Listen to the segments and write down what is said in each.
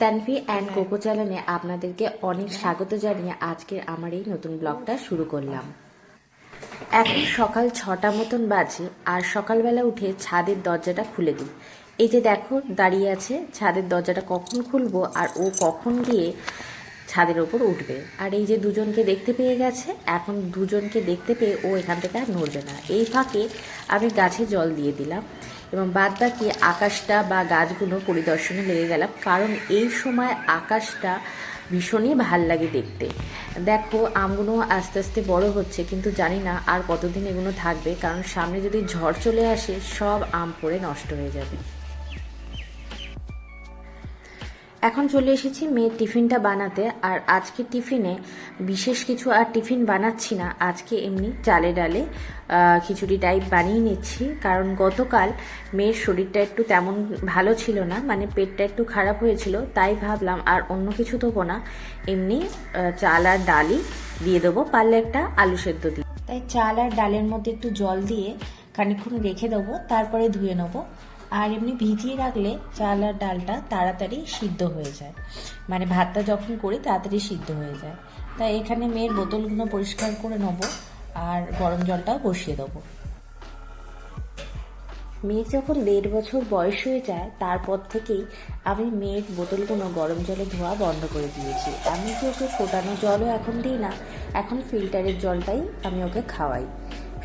Tanvi and cocoa চ্যানেলে আপনাদেরকে অনেক স্বাগত জানিয়ে আজকের আমার এই নতুন ব্লগটা শুরু করলাম। এখন সকাল ছটা মতন বাজে আর সকালবেলা উঠে ছাদের দরজাটা খুলে দিই। এই যে দেখো দাঁড়িয়ে আছে ছাদের দরজাটা কখন খুলবো আর ও কখন গিয়ে ছাদের ওপর উঠবে। আর এই যে দুজনকে দেখতে পেয়ে গেছে এখন দুজনকে দেখতে পেয়ে ও এখান থেকে আর নড়বে না। এই ফাঁকে আমি গাছে জল দিয়ে দিলাম। এবং বাদ বাকি আকাশটা বা গাছগুলো পরিদর্শনে লেগে গেলাম, কারণ এই সময় আকাশটা ভীষণই ভালো লাগে দেখতে। দেখো, আমগুলো আস্তে আস্তে বড় হচ্ছে, কিন্তু জানি না আর কতদিন এগুলো থাকবে, কারণ সামনে যদি ঝড় চলে আসে, সব আম পড়ে নষ্ট হয়ে যাবে। এখন চলে এসেছি মেয়ের টিফিনটা বানাতে, আর আজকে টিফিনে বিশেষ কিছু আর টিফিন বানাচ্ছি না। আজকে এমনি চালে ডালে খিচুড়ি টাইপ বানিয়ে নিচ্ছি, কারণ গতকাল মেয়ের শরীরটা একটু তেমন ভালো ছিল না মানে পেটটা একটু খারাপ হয়েছিল, তাই ভাবলাম আর অন্য কিছু দেবো না। এমনি চাল আর ডালই দিয়ে দেবো, পারলে একটা আলু সেদ্ধ দিই তাই চাল আর ডালের মধ্যে একটু জল দিয়ে খানিকক্ষণ রেখে দেবো, তারপরে ধুয়ে নেব। আর এমনি ভিজিয়ে রাখলে চাল আর ডালটা তাড়াতাড়ি সিদ্ধ হয়ে যায়। মানে ভাতটা যখন করি, তাড়াতাড়ি সিদ্ধ হয়ে যায়। তাই এখানে মেয়ের বোতলগুলো পরিষ্কার করে নেব আর গরম জলটাও বসিয়ে দেবো। মেয়ের যখন দেড় বছর বয়স হয়ে যায়, তারপর থেকেই আমি মেয়ের বোতলগুলো গরম জলে ধোয়া বন্ধ করে দিয়েছি। আমি কি ওকে ফোটানো জলও এখন দিই না? এখন ফিল্টারের জলটাই আমি ওকে খাওয়াই।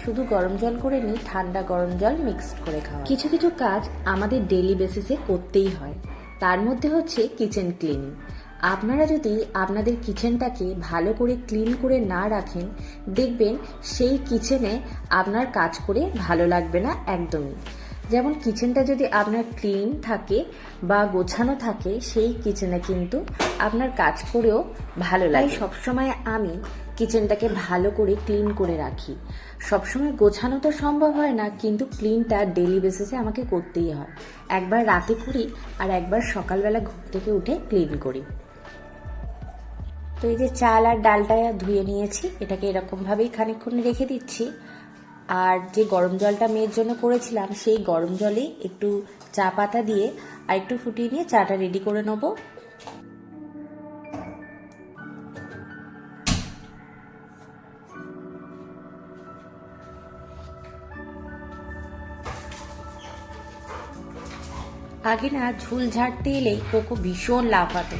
শুধু গরম জল করে নিই ঠান্ডা গরম জল মিক্স করে খাওয়া। কিছু কিছু কাজ আমাদের ডেলি বেসিসে করতেই হয়। তার মধ্যে হচ্ছে কিচেন ক্লিনিং আপনারা যদি আপনাদের কিচেনটাকে ভালো করে ক্লিন করে না রাখেন দেখবেন সেই কিচেনে আপনার কাজ করে ভালো লাগবে না একদমই। যেমন কিচেনটা যদি আপনার ক্লিন থাকে বা গোছানো থাকে সেই কিচেনে কিন্তু আপনার কাজ করেও ভালো লাগে। সবসময় আমি কিচেনটাকে ভালো করে ক্লিন করে রাখি। সবসময় গোছানো তো সম্ভব হয় না, কিন্তু ক্লিনটা ডেলি বেসিসে আমাকে করতেই হয়। একবার রাতে করি আর একবার সকালবেলা ঘুম থেকে উঠে ক্লিন করি। তো এই যে চাল আর ডালটা ধুয়ে নিয়েছি, এটাকে এরকমভাবেই খানিকক্ষণ রেখে দিচ্ছি। আর যে গরম জলটা মেয়ের জন্য করেছিলাম, সেই গরম জলে একটু চা পাতা দিয়ে আর একটু ফুটিয়ে নিয়ে চাটা রেডি করে নেব। আগে না ঝুল ঝাড়তে এলেই কোকো ভীষণ লাফাতো।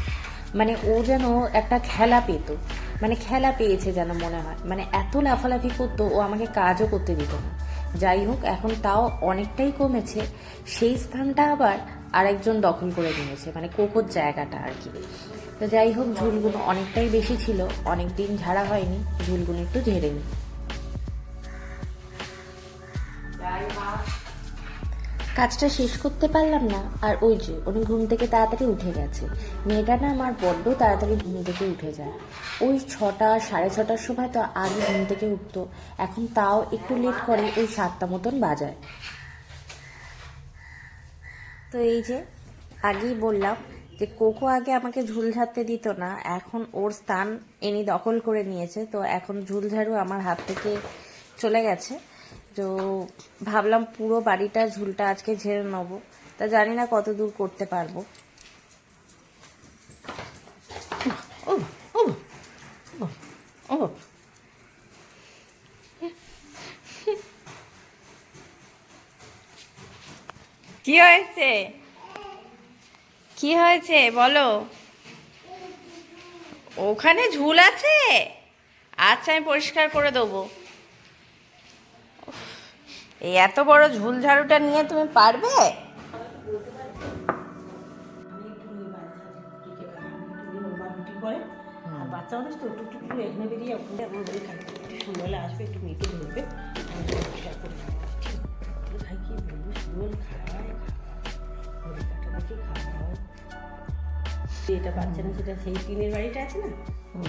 মানে ও যেন একটা খেলা পেতো। মানে খেলা পেয়েছে যেন মনে হয়। মানে এত লাফালাফি করতো, ও আমাকে কাজও করতে দিত না। যাই হোক, এখন তাও অনেকটাই কমেছে। সেই স্থানটা আবার আরেকজন দখল করে নিয়েছে। মানে কোকোর জায়গাটা আর কি। তো যাই হোক ঝুলগুলো অনেকটাই বেশি ছিল। অনেক দিন ঝাড়া হয়নি ঝুলগুলো একটু ঝেড়ে নিই কাজটা শেষ করতে পারলাম না। আর ওই যে, উনি ঘুম থেকে তাড়াতাড়ি উঠে গেছে। মেয়েটা না আমার বড্ড তাড়াতাড়ি ঘুম থেকে উঠে যায়। ওই ছটা, সাড়ে ছটার সময় তো আগে ঘুম থেকে উঠতো। এখন তাও একটু লেট করে, ওই সাতটা মতন বাজায়। তো এই যে, আগেই বললাম যে কোকো আগে আমাকে ঝুল ঝাড়তে দিত না। এখন ওর স্থান এনি দখল করে নিয়েছে। তো এখন ঝুল ঝাড়ু আমার হাত থেকে চলে গেছে। তো ভাবলাম পুরো বাড়িটা, ঝুলটা আজকে ঝেড়ে নেব। তা জানি না কত দূর করতে পারব। কি হয়েছে? কি হয়েছে? বলো। ওখানে ঝুল আছে? আচ্ছা আমি পরিষ্কার করে দেবো। এই এত বড় ঝুল ঝাড়ুটা নিয়ে তুমি পারবে? বাচ্চা মানুষ তো এখানে বেরিয়ে ওখানে খাই সন্ধ্যাবেলা আসবে একটু মেয়েকে ধরবে? খাই কি বলব সুন্দর খায় এটা বাচ্চা না সেটা সেই টিনের বাড়িটা আছে না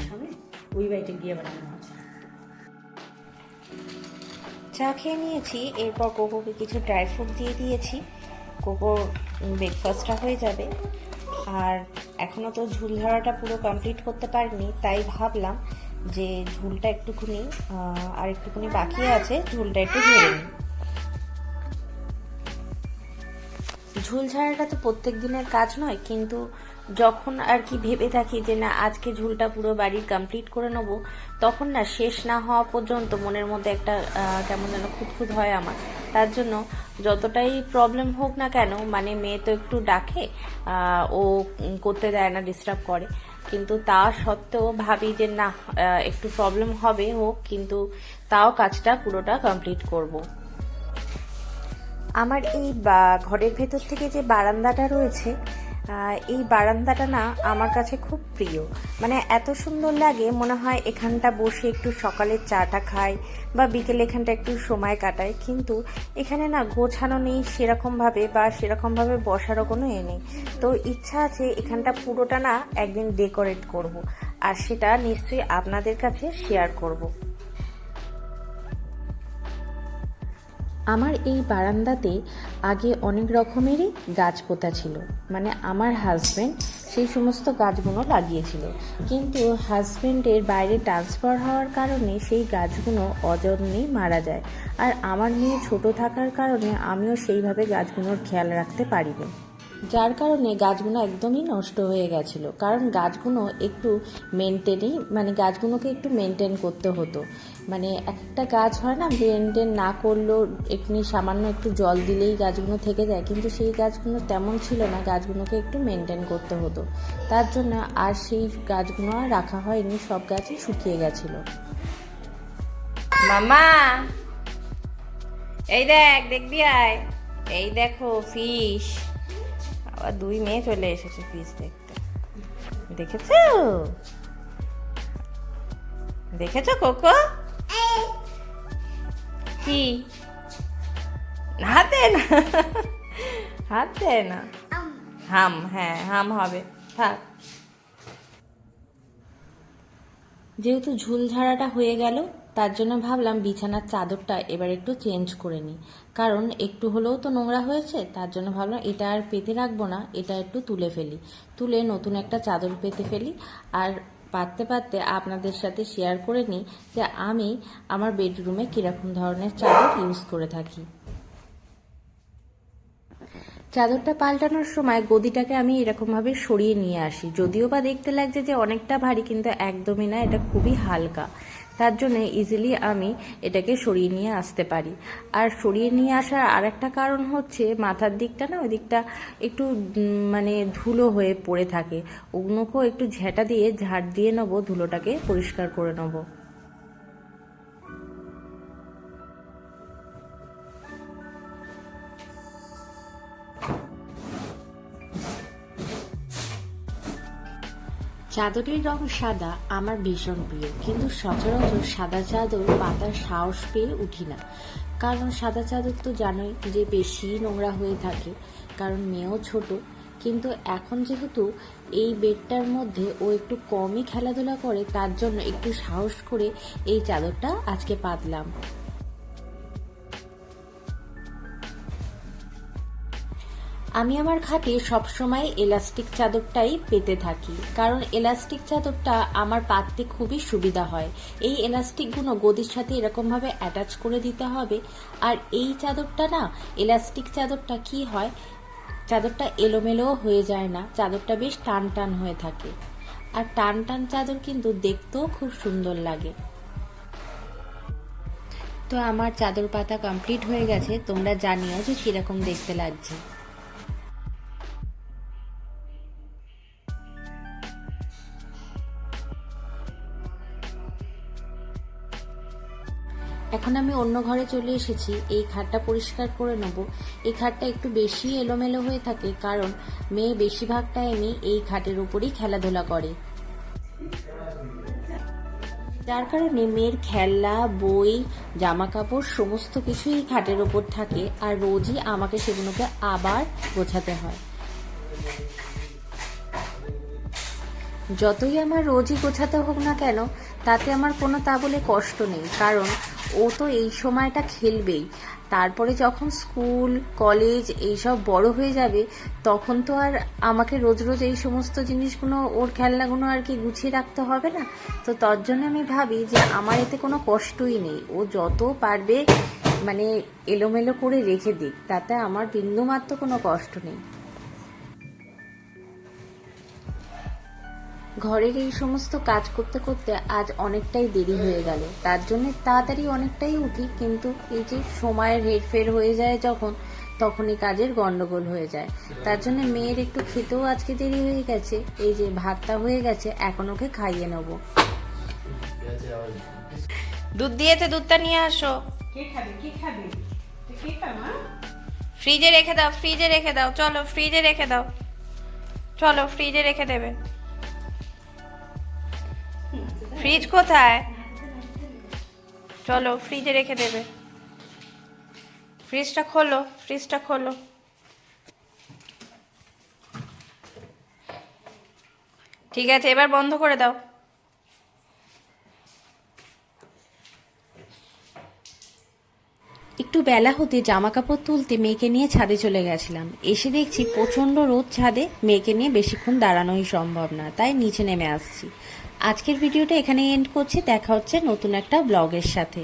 সামনে? ওই বাড়িতে গিয়ে বানানো আছে। চা খেয়ে নিয়েছি, এরপর কোকোকে কিছু ড্রাই ফ্রুট দিয়ে দিয়েছি। কোকোর ব্রেকফাস্টটা হয়ে যাবে। আর এখনও তো ঝুল ধরাটা পুরো কমপ্লিট করতে পারিনি, তাই ভাবলাম যে ঝুলটা একটুখানি আর একটুখানি বাকি আছে, ঝুলটা একটু ধরে নিই। ঝুল ঝাড়াটা তো প্রত্যেক দিনের কাজ নয়, কিন্তু যখন আর কি ভেবে থাকি যে না, আজকে ঝুলটা পুরো বাড়ির কমপ্লিট করে নেব, তখন না শেষ না হওয়া পর্যন্ত মনের মধ্যে একটা কেমন যেন খুঁতখুত হয় আমার তার জন্য যতটাই প্রবলেম হোক না কেন মানে মেয়ে তো একটু ডাকে ও করতে দেয় না ডিস্টার্ব করে কিন্তু তা সত্ত্বেও ভাবি যে না একটু প্রবলেম হবে হোক, কিন্তু তাও কাজটা পুরোটা কমপ্লিট করব। আমার এই ঘরের ভেতর থেকে যে বারান্দাটা রয়েছে এই বারান্দাটা না আমার কাছে খুব প্রিয়। মানে এত সুন্দর লাগে, মনে হয় এখানটা বসে একটু সকালের চাটা খাই বা বিকেলে এখানটা একটু সময় কাটাই, কিন্তু এখানে না গোছানো নেই সেরকমভাবে বা সেরকমভাবে বসারও কোনো এ নেই। তো ইচ্ছা আছে এখানটা পুরোটা না একদিন ডেকোরেট করব, আর সেটা নিশ্চয়ই আপনাদের কাছে শেয়ার করব। আমার এই বারান্দাতে আগে অনেক রকমেরই গাছ পোতা ছিল। মানে আমার হাজব্যান্ড সেই সমস্ত গাছগুলো লাগিয়েছিল। কিন্তু হাজব্যান্ডের বাইরে ট্রান্সফার হওয়ার কারণে সেই গাছগুলো অযত্নেই মারা যায়। আর আমার মেয়ে ছোট থাকার কারণে আমিও সেইভাবে গাছগুলোর খেয়াল রাখতে পারিনি। যার কারণে গাছগুলো একদমই নষ্ট হয়ে গেছিল। কারণ গাছগুলো একটু মেনটেনই মানে গাছগুলোকে একটু মেনটেন করতে হতো। মানে একটা গাছ হয় না মেনটেন না করলেও এমনি সামান্য একটু জল দিলেই গাছগুলো থেকে যায়। কিন্তু সেই গাছগুলো তেমন ছিল না, গাছগুলোকে একটু মেনটেন করতে হতো। তার জন্য আর সেই গাছগুলো আর রাখা হয়নি, সব গাছই শুকিয়ে গেছিল। মামা! এই দেখ, দেখবি আয়? এই দেখো ফিশ আবার দুই মেয়ে চলে এসেছে ফিশ দেখতে। দেখেছ? দেখেছ, কোকো? কি? হাতে না? হাতে না? হাম হ্যাঁ হাম হবে। থাক। যেহেতু ঝুল ঝাড়াটা হয়ে গেল তার জন্য ভাবলাম বিছানার চাদরটা এবার একটু চেঞ্জ করে নিই। কারণ একটু হলেও তো নোংরা হয়েছে, তার জন্য ভাবলাম এটা আর পেতে রাখব না, এটা একটু তুলে ফেলি। তুলে নতুন একটা চাদর পেতে ফেলি। আর পারতে পারতে আপনাদের সাথে শেয়ার করে নিই যে আমি আমার বেডরুমে কীরকম ধরনের চাদর ইউজ করে থাকি। চাদরটা পাল্টানোর সময় গদিটাকে আমি এরকমভাবে সরিয়ে নিয়ে আসি। যদিও বা দেখতে লাগছে যে অনেকটা ভারী, কিন্তু একদমই না, এটা খুবই হালকা। তার জন্য ইজিলি আমি এটাকে সরিয়ে নিয়ে আসতে পারি। আর সরিয়ে নিয়ে আসার আরেকটা কারণ হচ্ছে, মাথার দিকটা না, ওই দিকটা একটু মানে ধুলো হয়ে পড়ে থাকে। ওগুলোকেও একটু ঝেঁটা দিয়ে, ঝাড় দিয়ে নেব, ধুলোটাকে পরিষ্কার করে নেব। চাদরের রং সাদা আমার ভীষণ প্রিয়। কিন্তু সচরাচর সাদা চাদর পাতার সাহস পেয়ে উঠি না। কারণ সাদা চাদর তো জানোই যে বেশি নোংরা হয়ে থাকে। কারণ মেয়েও ছোট। কিন্তু এখন যেহেতু এই বেডটার মধ্যে ও একটু কমই খেলাধুলা করে, তার জন্য একটু সাহস করে এই চাদরটা আজকে পাতলাম। আমি আমার খাটে সবসময় এলাস্টিক চাদরটাই পেতে থাকি, কারণ এলাস্টিক চাদরটা আমার পাততে খুবই সুবিধা হয়। এই এলাস্টিকগুলো গদির সাথে এরকমভাবে অ্যাটাচ করে দিতে হবে। আর এই চাদরটা না এলাস্টিক চাদরটা কি হয়, চাদরটা এলোমেলোও হয়ে যায় না, চাদরটা বেশ টান টান হয়ে থাকে। আর টান টান চাদর কিন্তু দেখতেও খুব সুন্দর লাগে। তো আমার চাদর পাতা কমপ্লিট হয়ে গেছে, তোমরা জানিও যে কীরকম দেখতে লাগছে। এখন আমি অন্য ঘরে চলে এসেছি, এই খাটটা পরিষ্কার করে নেব। এই খাটটা একটু বেশি এলোমেলো হয়ে থাকে কারণ মেয়ে বেশিরভাগ টাইমই এই খাটের উপরই খেলাধুলা করে। যার কারণে মেয়ের খেলা বই জামা কাপড় সমস্ত কিছুই খাটের ওপর থাকে আর রোজই আমাকে সেগুলোকে আবার গোছাতে হয়। যতই আমার রোজই গোছাতে হোক না কেন, তাতে আমার কোনো তা বলে কষ্ট নেই, কারণ ও তো এই সময়টা খেলবেই। তারপরে যখন স্কুল, কলেজ এইসব বড় হয়ে যাবে, তখন তো আর আমাকে রোজ রোজ এই সমস্ত জিনিসগুলো ওর খেলনাগুলো আর কি গুছিয়ে রাখতে হবে না? তো তার জন্য আমি ভাবি যে আমার এতে কোনো কষ্টই নেই। ও যত পারবে মানে এলোমেলো করে রেখে দিক, তাতে আমার বিন্দুমাত্র কোনো কষ্ট নেই। ঘরের এই সমস্ত কাজ করতে করতে আজ অনেকটাই দেরি হয়ে গেল। তার জন্য তাড়াতাড়ি অনেকটাই উঠি কিন্তু এই যে সময়ের হেরফের হয়ে যায় যখন তখনই কাজের গন্ডগোল হয়ে যায়। তার জন্য মেয়ের একটু খেতেও আজকে দেরি হয়ে গেছে। এই যে ভাতটা হয়ে গেছে এখন ওকে খাইয়ে নেব। দুধ দিয়েছে দুধটা নিয়ে আসো। কে খাবে? কে খাবে? কে খাবে ফ্রিজে রেখে দাও ফ্রিজে রেখে দাও। চলো ফ্রিজে রেখে দাও। চলো ফ্রিজে রেখে দেবে। ফ্রিজ কোথায়? চলো ফ্রিজে রেখে দেবে। ফ্রিজটা খোলো ফ্রিজটা খোলো। ঠিক আছে, এবার বন্ধ করে দাও। একটু বেলা হতে জামা কাপড় তুলতে মেয়েকে নিয়ে ছাদে চলে গেছিলাম। এসে দেখছি প্রচণ্ড রোদ ছাদে। মেয়েকে নিয়ে বেশিক্ষণ দাঁড়ানোই সম্ভব না, তাই নিচে নেমে আসছি। আজকের ভিডিওটা এখানে এন্ড করছি। দেখা হচ্ছে নতুন একটা ব্লগের সাথে।